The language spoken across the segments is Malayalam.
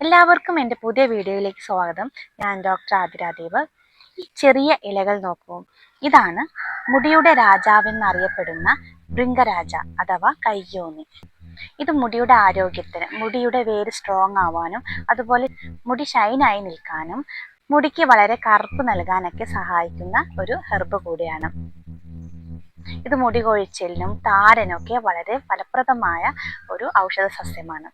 എല്ലാവർക്കും എന്റെ പുതിയ വീഡിയോയിലേക്ക് സ്വാഗതം. ഞാൻ ഡോക്ടർ ആതിരാദേവ് ഈ ചെറിയ ഇലകൾ നോക്കൂ ഇതാണ് മുടിയുടെ രാജാവെന്നറിയപ്പെടുന്ന ഭൃംഗരാജ അഥവാ കയ്യോന്നി. ഇത് മുടിയുടെ ആരോഗ്യത്തിന് മുടിയുടെ വേര് സ്ട്രോങ് ആവാനും അതുപോലെ മുടി ഷൈനായി നിൽക്കാനും മുടിക്ക് വളരെ കറുപ്പ് നൽകാനൊക്കെ സഹായിക്കുന്ന ഒരു ഹെർബ് കൂടിയാണ്. ഇത് മുടി കൊഴിച്ചിലിനും താരനൊക്കെ വളരെ ഫലപ്രദമായ ഒരു ഔഷധ സസ്യമാണ്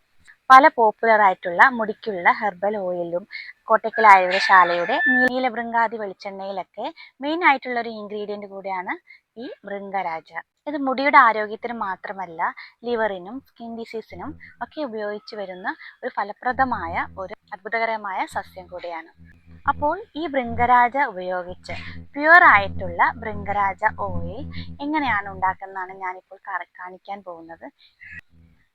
പല പോപ്പുലർ ആയിട്ടുള്ള മുടിക്കുള്ള ഹെർബൽ ഓയിലും കോട്ടക്കൽ ആയുർവേദശാലയുടെ നീലഭൃങ്കാതി വെളിച്ചെണ്ണയിലൊക്കെ മെയിൻ ആയിട്ടുള്ള ഒരു ഇൻഗ്രീഡിയന്റ് കൂടിയാണ് ഈ ഭൃംഗരാജ. ഇത് മുടിയുടെ ആരോഗ്യത്തിന് മാത്രമല്ല ലിവറിനും സ്കിൻ ഡിസീസിനും ഒക്കെ ഉപയോഗിച്ച് വരുന്ന ഒരു ഫലപ്രദമായ ഒരു അത്ഭുതകരമായ സസ്യം കൂടിയാണ്. അപ്പോൾ ഈ ബൃങ്കരാജ ഉപയോഗിച്ച് പ്യുവർ ആയിട്ടുള്ള ബൃങ്കരാജ ഓയിൽ എങ്ങനെയാണ് ഉണ്ടാക്കുന്നതാണ് ഞാനിപ്പോൾ കാണിക്കാൻ പോകുന്നത്.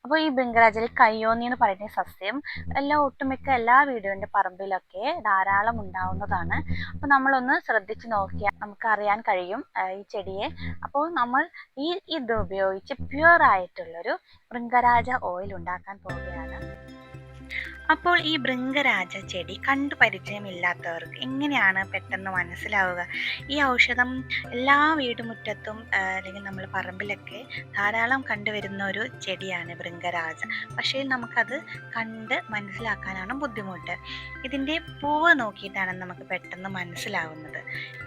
അപ്പോൾ ഈ ഭൃംഗരാജയിൽ കയ്യോന്നി എന്ന് പറയുന്ന സസ്യം എല്ലാ ഒട്ടുമിക്ക എല്ലാ വീടുകളുടെ പറമ്പിലൊക്കെ ധാരാളം ഉണ്ടാവുന്നതാണ്. അപ്പോൾ നമ്മളൊന്ന് ശ്രദ്ധിച്ചു നോക്കിയാൽ നമുക്ക് അറിയാൻ കഴിയും ഈ ചെടിയെ. അപ്പോൾ നമ്മൾ ഈ ഇത് ഉപയോഗിച്ച് പ്യുവർ ആയിട്ടുള്ളൊരു ഭൃംഗരാജ ഓയിൽ ഉണ്ടാക്കാൻ പോവുകയാണ്. അപ്പോൾ ഈ ഭൃംഗരാജ ചെടി കണ്ടു പരിചയമില്ലാത്തവർക്ക് എങ്ങനെയാണ് പെട്ടെന്ന് മനസ്സിലാവുക? ഈ ഔഷധം എല്ലാ വീടുമുറ്റത്തും അല്ലെങ്കിൽ നമ്മൾ പറമ്പിലൊക്കെ ധാരാളം കണ്ടുവരുന്ന ഒരു ചെടിയാണ് ഭൃംഗരാജ. പക്ഷേ നമുക്കത് കണ്ട് മനസ്സിലാക്കാനാണ് ബുദ്ധിമുട്ട്. ഇതിന്റെ പൂവ് നോക്കിയിട്ടാണ് നമുക്ക് പെട്ടെന്ന് മനസ്സിലാവുന്നത്.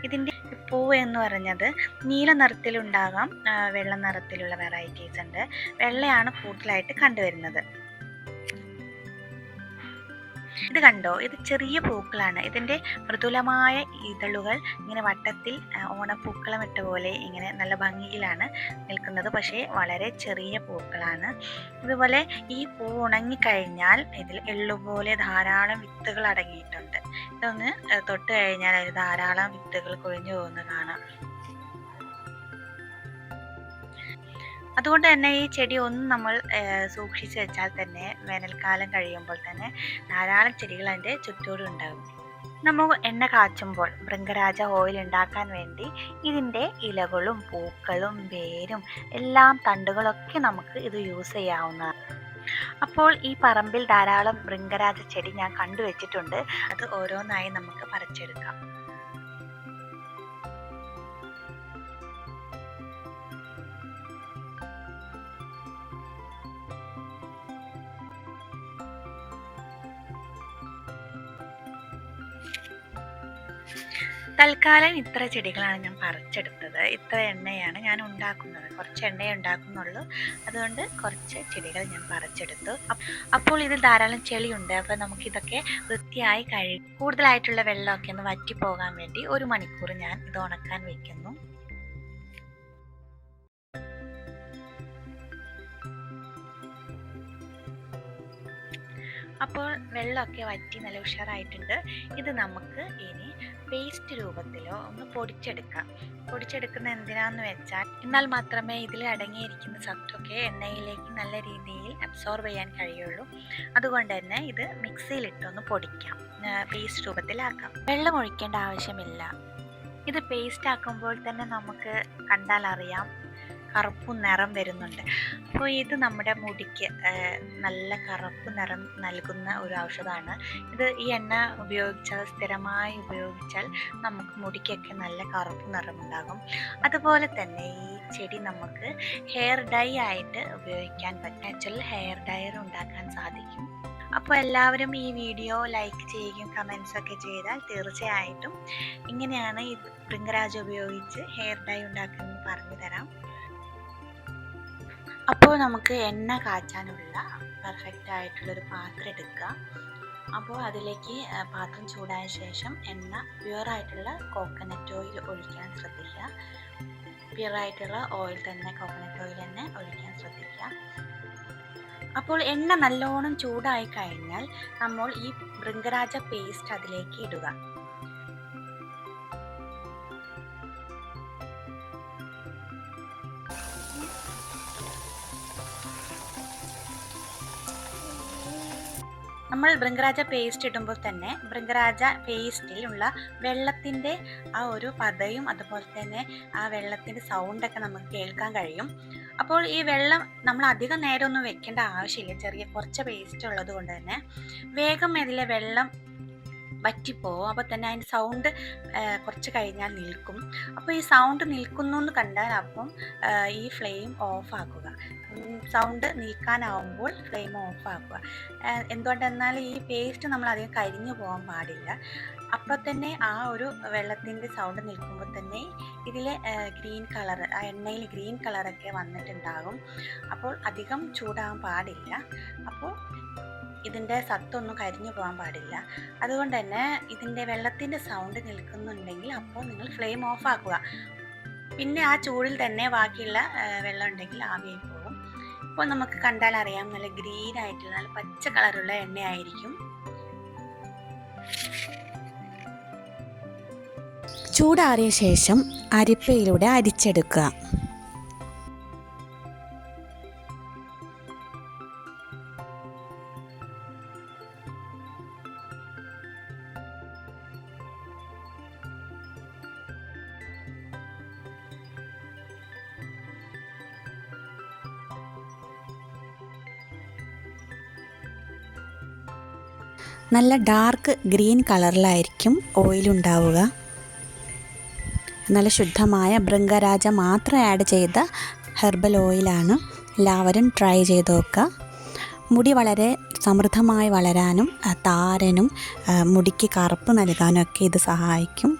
ഇതിന്റെ പൂവ് എന്ന് പറഞ്ഞത് നീല നിറത്തിലുണ്ടാകാം വെള്ള നിറത്തിലുള്ള വെറൈറ്റീസ് ഉണ്ട്. വെള്ളയാണ് കൂടുതലായിട്ട് കണ്ടുവരുന്നത്. ഇത് കണ്ടോ? ഇത് ചെറിയ പൂക്കളാണ്. ഇതിന്റെ മൃദുലമായ ഇതളുകൾ ഇങ്ങനെ വട്ടത്തിൽ ഓണപ്പൂക്കളം ഇട്ട പോലെ ഇങ്ങനെ നല്ല ഭംഗിയിലാണ് നിൽക്കുന്നത്. പക്ഷേ വളരെ ചെറിയ പൂക്കളാണ്. ഇതുപോലെ ഈ പൂ ഉണങ്ങിക്കഴിഞ്ഞാൽ ഇതിൽ എള്ളുപോലെ ധാരാളം വിത്തുകൾ അടങ്ങിയിട്ടുണ്ട്. ഇതൊന്ന് തൊട്ട് കഴിഞ്ഞാൽ അതിൽ ധാരാളം വിത്തുകൾ കൊഴിഞ്ഞു പോകുന്നത് കാണാം. അതുകൊണ്ട് തന്നെ ഈ ചെടി ഒന്ന് നമ്മൾ സൂക്ഷിച്ചു വെച്ചാൽ തന്നെ വേനൽക്കാലം കഴിയുമ്പോൾ തന്നെ ധാരാളം ചെടികൾ അതിന്റെ ചുറ്റോടും ഉണ്ടാകും. നമ്മൾ എണ്ണ കാച്ചുമ്പോൾ ഭൃംഗരാജ ഓയിൽ ഉണ്ടാക്കാൻ വേണ്ടി ഇതിന്റെ ഇലകളും പൂക്കളും വേരും എല്ലാം തണ്ടുകളൊക്കെ നമുക്ക് ഇത് യൂസ് ചെയ്യാവുന്നതാണ് അപ്പോൾ ഈ പറമ്പിൽ ധാരാളം ഭൃംഗരാജ ചെടി ഞാൻ കണ്ടുവച്ചിട്ടുണ്ട് അത് ഓരോന്നായി നമുക്ക് പറിച്ചെടുക്കാം. തൽക്കാലം ഇത്ര ചെടികളാണ് ഞാൻ പറിച്ചെടുത്തത്. ഇത്ര എണ്ണയാണ് ഞാൻ ഉണ്ടാക്കുന്നത്. കുറച്ച് എണ്ണയെ ഉണ്ടാക്കുന്നുള്ളൂ. അതുകൊണ്ട് കുറച്ച് ചെടികൾ ഞാൻ പറിച്ചെടുത്തു. അപ്പോൾ ഇതിൽ ധാരാളം ചെളിയുണ്ട്. അപ്പോൾ നമുക്കിതൊക്കെ വൃത്തിയായി കഴുകി കൂടുതലായിട്ടുള്ള വെള്ളമൊക്കെ ഒന്ന് വറ്റി പോകാൻ വേണ്ടി ഒരു മണിക്കൂർ ഞാൻ ഇത് ഉണക്കാൻ വെക്കുന്നു. അപ്പോൾ വെള്ളമൊക്കെ വറ്റി നല്ല ഉഷാറായിട്ടുണ്ട്. ഇത് നമുക്ക് ഇനി പേസ്റ്റ് രൂപത്തിലോ ഒന്ന് പൊടിച്ചെടുക്കാം. പൊടിച്ചെടുക്കുന്ന എന്തിനാന്ന് വെച്ചാൽ എന്നാൽ മാത്രമേ ഇതിൽ അടങ്ങിയിരിക്കുന്ന സത്തൊക്കെ എണ്ണയിലേക്ക് നല്ല രീതിയിൽ അബ്സോർബ് ചെയ്യാൻ കഴിയുള്ളൂ. അതുകൊണ്ട് തന്നെ ഇത് മിക്സിയിലിട്ടൊന്ന് പൊടിക്കാം. പേസ്റ്റ് രൂപത്തിലാക്കാം. വെള്ളം ഒഴിക്കേണ്ട ആവശ്യമില്ല. ഇത് പേസ്റ്റ് ആക്കുമ്പോൾ തന്നെ നമുക്ക് കണ്ടാൽ അറിയാം കറുപ്പ് നിറം വരുന്നുണ്ട്. അപ്പോൾ ഇത് നമ്മുടെ മുടിക്ക് നല്ല കറുപ്പ് നിറം നൽകുന്ന ഒരു ഔഷധമാണ് ഇത് ഈ എണ്ണ ഉപയോഗിച്ചാൽ സ്ഥിരമായി ഉപയോഗിച്ചാൽ നമുക്ക് മുടിക്കൊക്കെ നല്ല കറുപ്പ് നിറമുണ്ടാകും. അതുപോലെ തന്നെ ഈ ചെടി നമുക്ക് ഹെയർ ഡൈ ആയിട്ട് ഉപയോഗിക്കാൻ പറ്റും. ആക്ച്വലി ഹെയർ ഡയർ ഉണ്ടാക്കാൻ സാധിക്കും. അപ്പോൾ എല്ലാവരും ഈ വീഡിയോ ലൈക്ക് ചെയ്യുകയും കമൻസ് ഒക്കെ ചെയ്താൽ തീർച്ചയായിട്ടും ഇങ്ങനെയാണ് ഈ പ്രിങ്കരാജ് ഉപയോഗിച്ച് ഹെയർ ഡൈ ഉണ്ടാക്കുന്നത് പറഞ്ഞു തരാം അപ്പോൾ നമുക്ക് എണ്ണ കാച്ചാനുള്ള പെർഫെക്റ്റ് ആയിട്ടുള്ളൊരു പാത്രം എടുക്കുക അപ്പോൾ അതിലേക്ക് പാത്രം ചൂടായ ശേഷം എണ്ണ പ്യുവറായിട്ടുള്ള കോക്കനട്ട് ഓയിൽ ഒഴിക്കാൻ ശ്രദ്ധിക്കുക. പ്യുവറായിട്ടുള്ള ഓയിൽ തന്നെ കോക്കനട്ട് ഓയിൽ തന്നെ ഒഴിക്കാൻ ശ്രദ്ധിക്കുക. അപ്പോൾ എണ്ണ നല്ലോണം ചൂടായി കഴിഞ്ഞാൽ നമ്മൾ ഈ ഭൃംഗരാജ പേസ്റ്റ് അതിലേക്ക് ഇടുക. നമ്മൾ ബൃങ്കരാജ പേസ്റ്റ് ഇടുമ്പോൾ തന്നെ ബൃങ്കരാജ പേസ്റ്റിൽ ഉള്ള വെള്ളത്തിന്റെ ആ ഒരു പതയും അതുപോലെ തന്നെ ആ വെള്ളത്തിന്റെ സൗണ്ടൊക്കെ നമുക്ക് കേൾക്കാൻ കഴിയും. അപ്പോൾ ഈ വെള്ളം നമ്മൾ അധികം നേരമൊന്നും വെക്കേണ്ട ആവശ്യമില്ല. ചെറിയ കുറച്ച് പേസ്റ്റ് ഉള്ളത് കൊണ്ട് തന്നെ. വേഗം ഇതിലെ വെള്ളം വറ്റിപ്പോവും. അപ്പോൾ തന്നെ അതിന്റെ സൗണ്ട് കുറച്ച് കഴിഞ്ഞാൽ നിൽക്കും. അപ്പോൾ ഈ സൗണ്ട് നിൽക്കുന്നു എന്ന് കണ്ടാൽ അപ്പം ഈ ഫ്ലെയിം ഓഫ് ആക്കുക. സൗണ്ട് നീക്കാനാവുമ്പോൾ ഫ്ലെയിം ഓഫ് ആക്കുക. ആ, എന്തുകൊണ്ടെന്നാൽ ഈ പേസ്റ്റ് നമ്മൾ അധികം കരിഞ്ഞു പോകാൻ പാടില്ല. അപ്പോൾ തന്നെ ആ ഒരു വെള്ളത്തിന്റെ സൗണ്ട് നിൽക്കുമ്പോൾ തന്നെ ഇതിൽ ഗ്രീൻ കളർ ആ എണ്ണയിൽ ഗ്രീൻ കളറൊക്കെ വന്നിട്ടുണ്ടാകും. അപ്പോൾ അധികം ചൂടാകാൻ പാടില്ല. അപ്പോൾ ഇതിന്റെ സത്തൊന്നും കരിഞ്ഞു പോകാൻ പാടില്ല. അതുകൊണ്ട് തന്നെ ഇതിന്റെ വെള്ളത്തിന്റെ സൗണ്ട് നിൽക്കുന്നുണ്ടെങ്കിൽ അപ്പോൾ നിങ്ങൾ ഫ്ലെയിം ഓഫ് ആക്കുക. പിന്നെ ആ ചൂടിൽ തന്നെ ബാക്കിയുള്ള വെള്ളം ഉണ്ടെങ്കിൽ ആവിയായി ഇപ്പോൾ നമുക്ക് കണ്ടാൽ അറിയാം നല്ല ഗ്രീൻ ആയിട്ടുള്ള നല്ല പച്ച കളറുള്ള എണ്ണയായിരിക്കും. ചൂടാറിയ ശേഷം അരിപ്പയിലൂടെ അരിച്ചെടുക്കുക. നല്ല ഡാർക്ക് ഗ്രീൻ കളറിലായിരിക്കും ഓയിൽ ഉണ്ടാവുക. നല്ല ശുദ്ധമായ ഭൃംഗരാജ മാത്രം ആഡ് ചെയ്ത ഹെർബൽ ഓയിലാണ് എല്ലാവരും ട്രൈ ചെയ്ത് നോക്കുക. മുടി വളരെ സമൃദ്ധമായി വളരാനും താരനും മുടിക്ക് കറുപ്പ് നൽകാനും ഒക്കെ ഇത് സഹായിക്കും.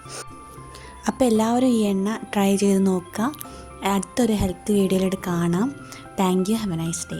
അപ്പോൾ എല്ലാവരും ഈ എണ്ണ ട്രൈ ചെയ്ത് നോക്കുക. അടുത്തൊരു ഹെൽത്ത് വീഡിയോയിലൂടെ കാണാം. Thank you have a nice day